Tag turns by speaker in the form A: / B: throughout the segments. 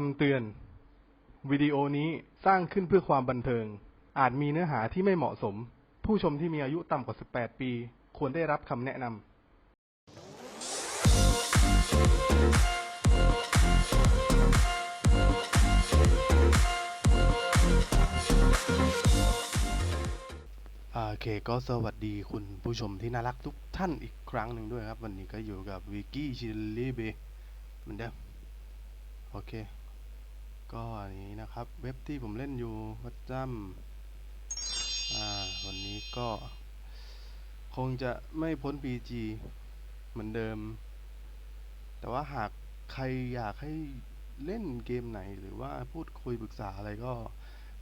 A: คำเตือน วิดีโอนี้สร้างขึ้นเพื่อความบันเทิง อาจมีเนื้อหาที่ไม่เหมาะสม ผู้ชมที่มีอายุต่ำกว่า 18 ปี ควรได้รับคำแนะนำโอเคก็สวัสดีคุณผู้ชมที่น่ารักทุกท่านอีกครั้งหนึ่งด้วยครับ วันนี้ก็อยู่กับวิกกี้ชิลลี่เบเหมือนเดิมโอเค ก็อันนี้นะครับ เว็บที่ผมเล่นอยู่ประจำอ่าวันนี้ก็ คงจะไม่พ้น PG เหมือนเดิม แต่ว่าหากใครอยากให้เล่นเกมไหนหรือว่าพูดคุยปรึกษาอะไรก็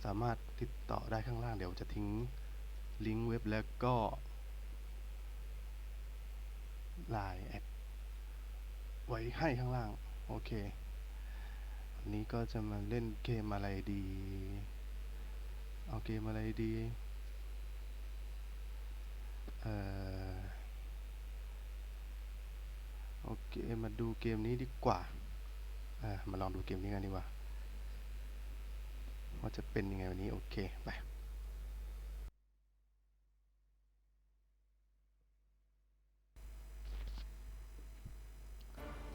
A: สามารถติดต่อได้ข้างล่างเดี๋ยวจะทิ้งลิงก์เว็บแล้วก็ไลน์แอดไว้ให้ข้างล่าง โอเค วันนี้ก็จะมาเล่นเกมอะไรดี เอาเกมอะไรดี เอ่อโอเคมาดูเกมนี้ดีกว่า อ่า มาลองดูเกมนี้กันดีกว่า ว่าจะเป็นยังไงวันนี้ โอเค ไป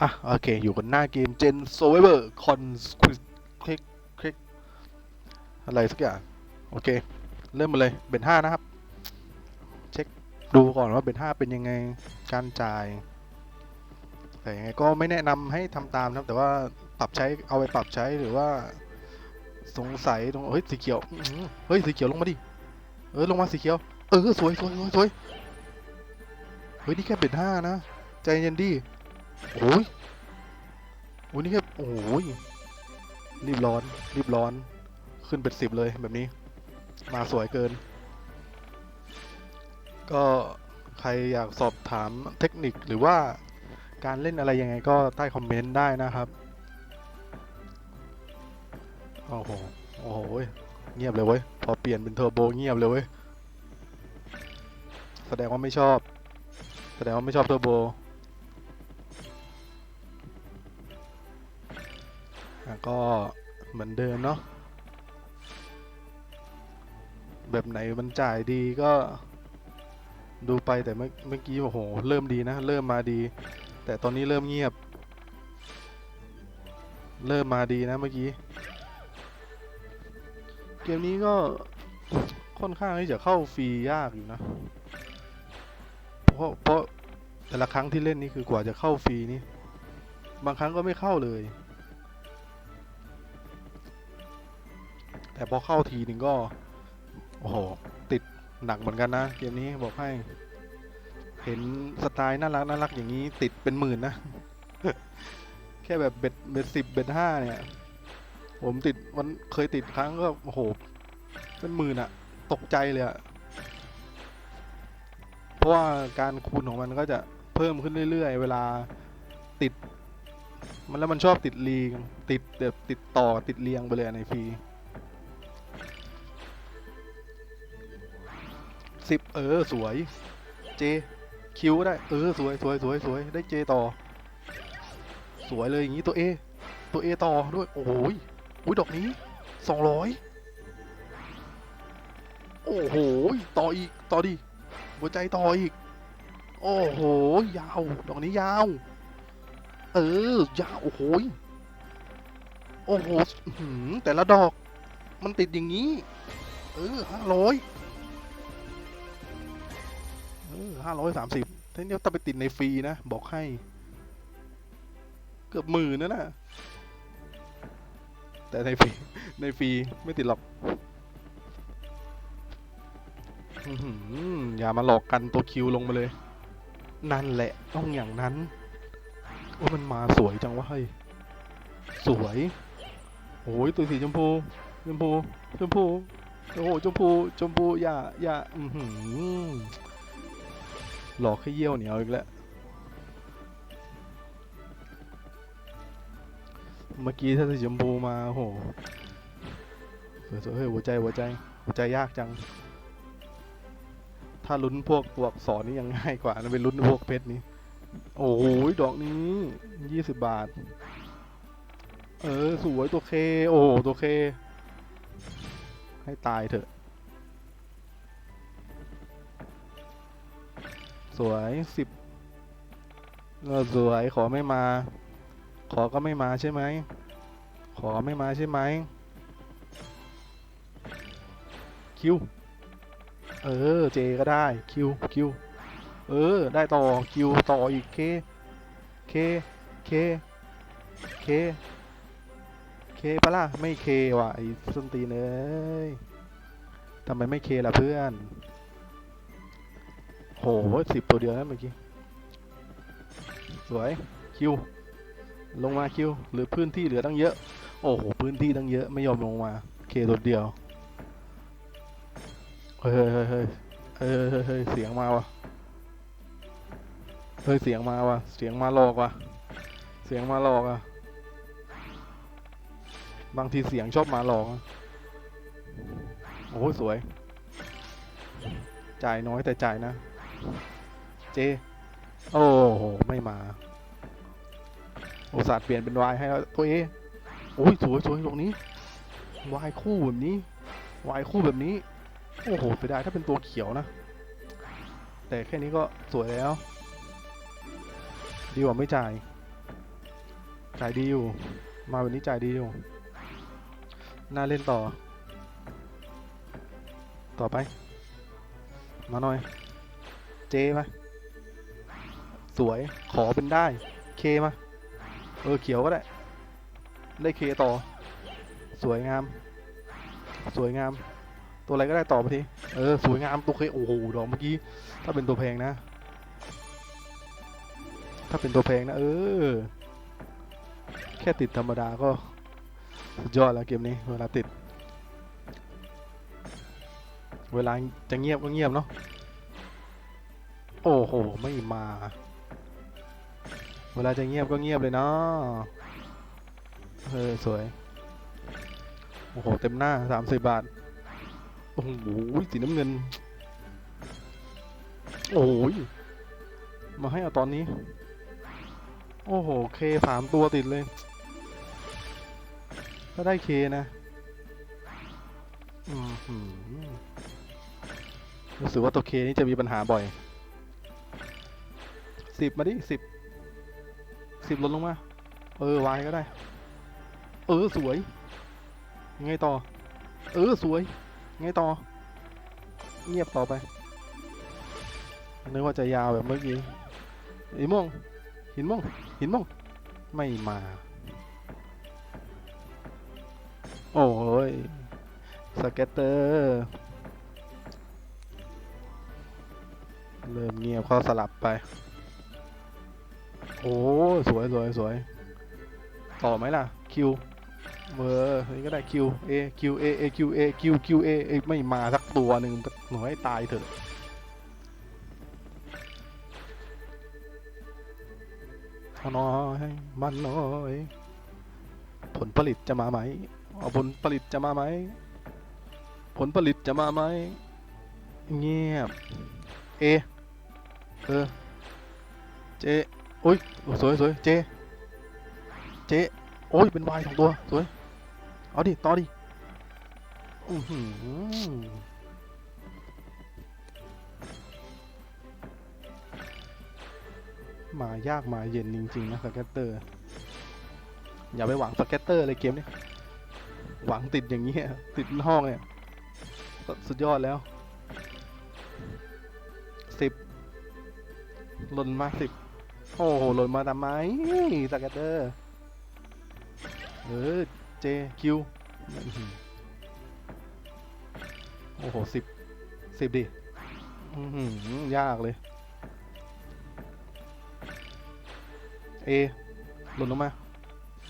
A: อะ โอเค อยู่กันหน้าเกม Gen Survivor Conquest คลิกคลิกอะไรสักอย่าง โอเค เริ่มมาเลยเบนห้านะครับ เช็คดูก่อนว่าเบนห้าเป็นยังไง การจ่าย แต่ยังไงก็ไม่แนะนำให้ทำตามนะครับแต่ว่าปรับใช้ เอาไปปรับใช้หรือว่า สงสัยตรง เฮ้ย สีเขียว เฮ้ย สีเขียวลงมาดิ เออ ลงมาสีเขียว เออ สวยสวยสวยสวยเฮ้ย นี่แค่เบนห้านะ ใจเย็นดิ โอ้ยโอ้ยนี่แค่โอ้ยรีบร้อน รีบร้อน ขึ้นเป็นสิบเลยแบบนี้ มาสวยเกิน ก็ใครอยากสอบถามเทคนิคหรือว่าการเล่นอะไรยังไงก็ใต้คอมเมนต์ได้นะครับ โอ้โห โอ้โหเว้ยเงียบเลยเว้ย พอเปลี่ยนเป็นเทอร์โบเงียบเลยเว้ย แสดงว่าไม่ชอบ แสดงว่าไม่ชอบเทอร์โบะก็เหมือนเดิมเนาะแบบไหนมันจ่ายดีก็ดูไปแต่เมื่อเมื่อกี้โอ้โห เริ่มดีนะ เริ่มมาดี แต่ตอนนี้เริ่มเงียบ เริ่มมาดีนะเมื่อกี้ เกมนี้ก็ค่อนข้างที่จะเข้าฟรียากอยู่นะ เพราะเพราะแต่ละครั้งที่เล่นนี่คือกว่าจะเข้าฟรีนี่ บางครั้งก็ไม่เข้าเลย แต่พอเข้าทีหนึ่งก็ โอ้โห ติดหนักเหมือนกันนะ เกมนี้บอกให้ เห็นสไตล์น่ารักน่ารักอย่างนี้ ติดเป็นหมื่นนะ แค่แบบเบ็ดเบ็ดสิบเบ็ดห้าเนี่ย ผมติดวันเคยติดครั้งก็โอ้โห เป็นหมื่นอะตกใจเลยอะเพราะว่าการคูณของมันก็จะเพิ่มขึ้นเรื่อยๆ เวลาติด มันแล้วมันชอบติดเลีงติดแบบติดต่อติดเรียงไปเลยในฟรี สิบเออสวย เจ คิวได้ เออสวยสวยสวยสวยได้เจต่อ สวยเลยอย่างนี้ตัวเอตัวเอต่อด้วย โอ้โหยอุ้ยดอกนี้สองร้อยโอ้โห ต่ออีก ต่อดิ หัวใจต่ออีก โอ้โห ยาว ดอกนี้ยาว เออ ยาว โอ้โหยโอ้โหหือแต่ละดอก มันติดอย่างนี้ เออห้าร้อย ห้าร้อยสามสิบท่านเดียวต้องไปติดในฟรีนะ บอกให้ เกือบหมื่นนะน่ะ แต่ในฟรี ในฟรีไม่ติดหรอกอื้อหืออย่ามาหลอกกันตัวคิวลงมาเลย นั่นแหละ ต้องอย่างนั้นว่ามันมาสวยจังวะเฮ้ย สวยโอ้ยตัวสีชมพู ชมพู ชมพู โอ้โห ชมพู ชมพู อย่า อย่า อือหือ หลอกให้เยี่ยวเหนียวอีกแล้ว เมื่อกี้ถ้าสีชมพูมาโอ้โหสวยๆเฮ้ยหัวใจหัวใจหัวใจยากจัง ถ้าลุ้นพวกตัวอักษรนี่ยังง่ายกว่านะไปลุ้นพวกเพชรนี้โอ้โหดอกนี้ยี่สิบบาท เออ สวยตัวเค โอ้โหตัวเค ให้ตายเถอะ สวยสิบเออสวยขอไม่มา ขอก็ไม่มาใช่ไหม ขอไม่มาใช่ไหม คิว เออ เจก็ได้ คิว คิว เออ ได้ต่อ คิว ต่ออีก เค เค เค เค เคปะล่ะ ไม่เคว่ะไอ้ส้นตีนเอ้ยทำไมไม่เคล่ะเพื่อน โหสิบตัวเดียวนะเมื่อกี้ สวย คิว ลงมาคิว หรือพื้นที่เหลือตั้งเยอะ โอ้โห พื้นที่ตั้งเยอะ ไม่ยอมลงมา เคตัวเดียว เฮ้ยเฮ้ยเฮ้ยเฮ้ยเฮ้ยเฮ้ยเฮ้ยเสียงมาวะเฮ้ย เสียงมาวะเสียงมาหลอกวะเสียงมาหลอกอะบางทีเสียงชอบมาหลอกอะโอ้โหสวย จ่ายน้อยแต่จ่ายนะ เจ โอ้โห ไม่มาอุตส่าห์เปลี่ยนเป็นวายให้แล้วตัวเอโอ้ยสวยสวยตรงนี้วายคู่แบบนี้วายคู่แบบนี้ โอ้โหไปได้ถ้าเป็นตัวเขียวนะ แต่แค่นี้ก็สวยแล้ว ดีกว่าไม่จ่าย จ่ายดีอยู่ มาวันนี้จ่ายดีอยู่ น่าเล่นต่อ ต่อไป มาหน่อย เจมา สวยขอเป็นได้ เคมา เออเขียวก็ได้ ได้เคต่อ สวยงาม สวยงาม ตัวอะไรก็ได้ต่อไปทีเออ สวยงามตัวเคโอ้โหดอกเมื่อกี้ ถ้าเป็นตัวแพงนะ ถ้าเป็นตัวแพงนะ เออ แค่ติดธรรมดาก็สุดยอดแล้วเกมนี้เวลาติด เวลาจะเงียบก็เงียบเนาะ โอ้โห ไม่มา เวลาจะเงียบก็เงียบเลยเนาะเออ สวย โอ้โห เต็มหน้าสามสิบบาท โอ้โหสีน้ำเงิน โอ้ยมาให้เอาตอนนี้ โอ้โห เคสามตัวติดเลยก็ได้เคนะอืมหืมรู้สึกว่าตัวเคนี่จะมีปัญหาบ่อย สิบมาดิสิบสิบลดลงมา เออวายก็ได้ เออสวย ไงต่อ เออสวย ไงต่อ เงียบต่อไปนึกว่าจะยาวแบบเมื่อกี้หินม่วงหินม่วงหินม่วงไม่มา โอ้ยสเก็ตเตอร์เริ่มเงียบเขาสลับไป โอ้สวยสวยสวยต่อไหมล่ะคิวเบอร์นี่ก็ได้คิวเอคิวเอเอคิวเอคิวคิวเอไม่มาสักตัวหนึ่งหนูให้ตายเถอะเาน้อยมันน้อยผลผลิตจะมาไหมเอาผลผลิตจะมาไหมผลผลิตจะมาไหมเงียบเอเออเจ อ้ยสวยสวยเจ เจ โอ้ย เป็นวายสองตัว สวย เอาดิ ต่อดิอือหือมายากมาเย็นจริงๆนะสเก็ตเตอร์ อย่าไปหวังสเก็ตเตอร์เลยเกมนี้ หวังติดอย่างนี้ติดห้องเนี่ยสสุดยอดแล้วสิบหล่นมาสิบ โอ้โหหล่นมาทำไมสเก็ตเตอร์เออเจคิวโอ้โหสิบสิบดิอือหือยากเลยเอหล่นลงมา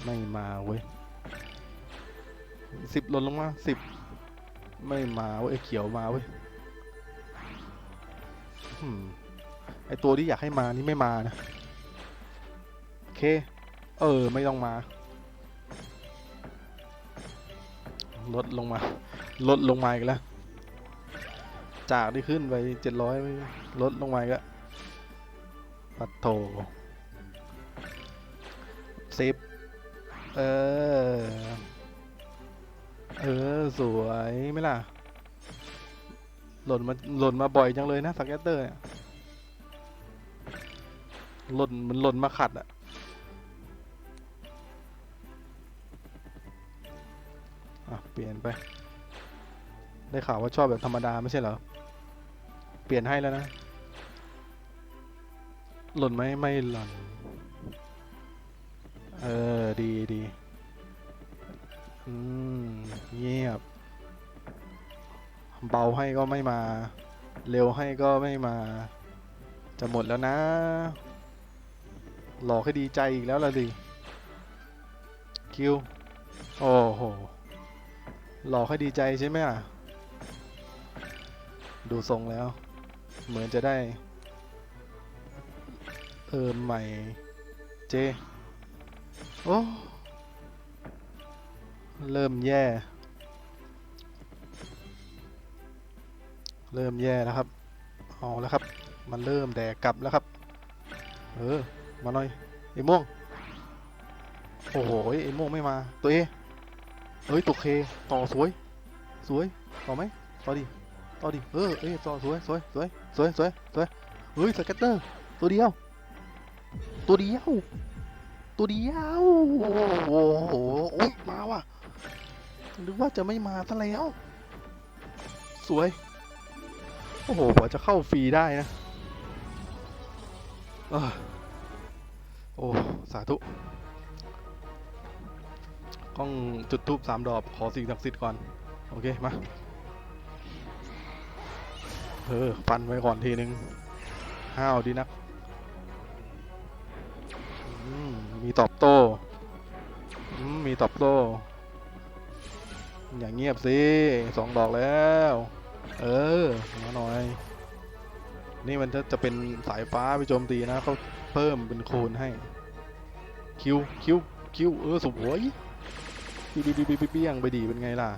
A: ไม่มาเว้ยสิบหล่นลงมาสิบไม่มาเว้ยเขียวมาเว้ยไอตัวที่อยากให้มานี่ไม่มานะ เค เออ ไม่ต้องมา ลดลงมา ลดลงมาอีกแล้ว จากที่ขึ้นไปเจ็ดร้อยลดลงมาอีกแล้วปัดโถสิบเออ เออ สวยไหมล่ะ หล่นมา หล่นมาบ่อยจังเลยนะสแกตเตอร์เนี่ยหล่นมันหล่นมาขัดอะ อะเปลี่ยนไป ได้ข่าวว่าชอบแบบธรรมดาไม่ใช่เหรอ เปลี่ยนให้แล้วนะ หล่นไหมไม่หล่น เออ ดีดีอืม เงียบ เบาให้ก็ไม่มา เร็วให้ก็ไม่มา จะหมดแล้วนะ หลอกให้ดีใจอีกแล้วล่ะดิ คิว โอ้โห หลอกให้ดีใจใช่ไหมอะ ดูทรงแล้ว เหมือนจะได้ เออใหม่เจ โอ้ เริ่มแย่ เริ่มแย่แล้วครับ เอาแล้วครับ มันเริ่มแดกกลับแล้วครับ เออ มาหน่อยไอ้ม่วง โอ้โหไอ้ม่วงไม่มา ตัวเอ เฮ้ยตัวเคต่อสวย สวยต่อไหมต่อดิต่อดิเออเอ้ยต่อสวยสวยสวยสวยสวยสวยเฮ้ยสเก็ตเตอร์ตัวเดียว ตัวเดียว ตัวเดียวโอ้โหโอ้ยมาว่ะนึกว่าจะไม่มาซะแล้ว สวย โอ้โหกว่าจะเข้าฟรีได้นะโอ้ สาธุ กล้องจุดทูบสามดอกขอสิ่งศักดิ์สิทธิ์ก่อน โอเค มา เออ ฟันไว้ก่อนทีนึง ห้าวดีนักมมีตอบโต้มมีตอบโต้ อย่างเงียบสิสองดอกแล้ว เออ มาหน่อย นี่มันจะจะเป็นสายฟ้าไปโจมตีนะเขาเพิ่มเป็นคูณให้ คิว คิว คิว เออ สวย ปีปีปีปีเปี้ยงไปดีเป็นไงล่ะ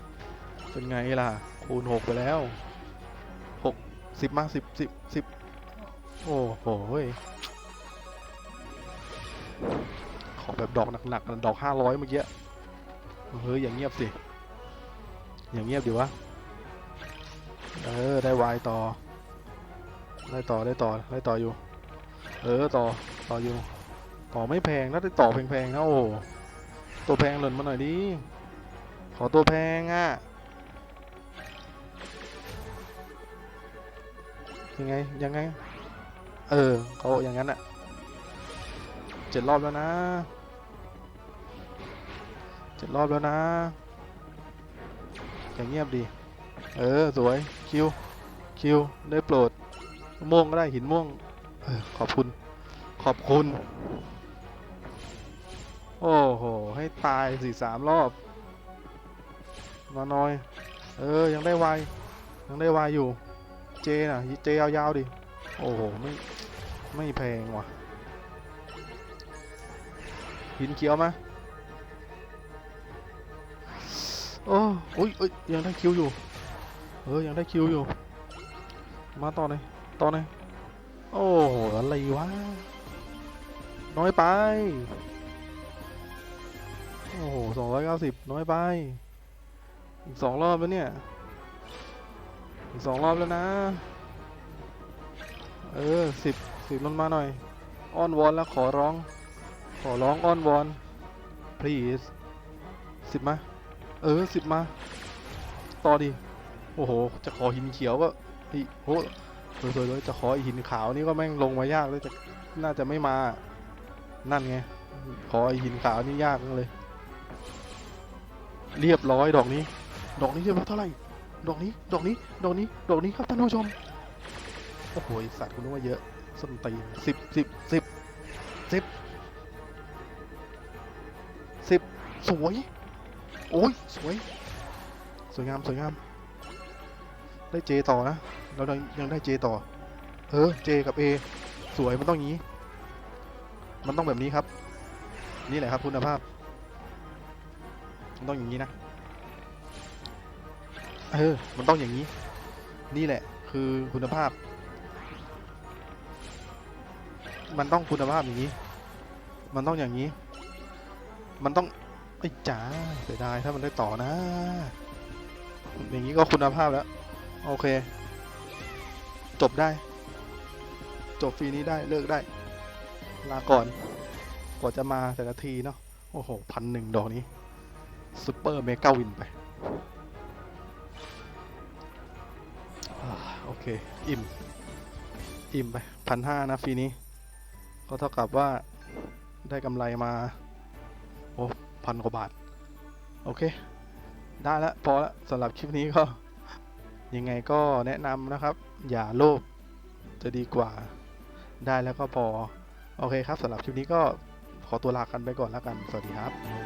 A: เป็นไงล่ะ คูณหกไปแล้วหกสิบมาสิบสิบสิบโอ้โหขอแบบดอกหนักๆดอกห้าร้อยเมื่อกี้เฮ้ยอย่างเงียบสิ อย่างเงียบดีวะ เออ ได้วายต่อ ได้ต่อได้ต่อได้ต่ออยู่ เออต่อต่ออยู่ ต่อไม่แพงนะได้ต่อแพงๆนะโอ้ ตัวแพงหล่นมาหน่อยดิ ขอตัวแพงอะ ยังไง ยังไง เออเขาอย่างนั้นอะเจ็ดรอบแล้วนะเจ็ดรอบแล้วนะ อย่างเงียบดี เออ สวย คิว คิว ได้โปรดม่วงก็ได้หินม่วงออขอบคุณ ขอบคุณ โอ้โห ให้ตายสี่สามรอบมาหน่อย เออ ยังได้วาย ยังได้วายอยู่ เจน่ะ เจยาวๆดิ โอ้โห ไม่ ไม่แพงว่ะ หินเขียวมาโอ้โอ้ยเอ้ย ยังได้คิวอยู่ เออ ยังได้คิวอยู่ มาต่อหน่อยต่อหน่อยโอ้โห อะไรวะ น้อยไป โอ้โหสองร้อยเก้าสิบน้อยไป อีกสองรอบแล้วเนี่ย อีกสองรอบแล้วนะ เออสิบสิบลงมาหน่อย อ้อนวอนแล้วขอร้อง ขอร้องอ้อนวอน please สิบมา เออสิบมา ต่อดิ โอ้โห จะขอหินเขียวก็เฮ้โหสวยๆเลยจะขอหินขาวนี่ก็แม่งลงมายากเลยจะน่าจะไม่มา นั่นไง ขอหินขาวนี่ยากเลย เรียบร้อยดอกนี้ ดอกนี้เรียบร้อยเท่าไหร่ ดอกนี้ ดอกนี้ ดอกนี้ ดอกนี้ครับท่านผู้ชม โอ้โหสัตว์คุณนึกว่าเยอะส้นตีนสิบสิบสิบสิบสิบสวย โอ้ย สวย สวยงาม สวยงาม ได้เจต่อนะ เรายังยังได้เจต่อ เออ เจกับ A สวยมันต้องอย่างนี้ มันต้องแบบนี้ครับ นี่แหละครับคุณภาพ มันต้องอย่างนี้นะ เออ มันต้องอย่างนี้ นี่แหละ คือคุณภาพ มันต้องคุณภาพอย่างนี้ มันต้องอย่างนี้ มันต้องไอ้จ๋าเสียดายถ้ามันได้ต่อนะ อย่างนี้ก็คุณภาพแล้ว โอเค จบได้ จบฟรีนี้ได้เลิกได้ ลาก่อน กว่าจะมาแต่ละทีเนาะโอ้โหพันหนึ่งดอกนี้ ซูเปอร์เมกาวินไปอโอเค อิ่ม อิ่มไปพันห้านะฟีนี้ ก็เท่ากับว่าได้กำไรมา โอ้พันกว่าบาท โอเค ได้แล้วพอแล้วสำหรับคลิปนี้ก็ ยังไงก็แนะนำนะครับ อย่าโลภจะดีกว่าได้แล้วก็พอ โอเคครับสำหรับคลิปนี้ก็ขอตัวลากันไปก่อนแล้วกัน สวัสดีครับ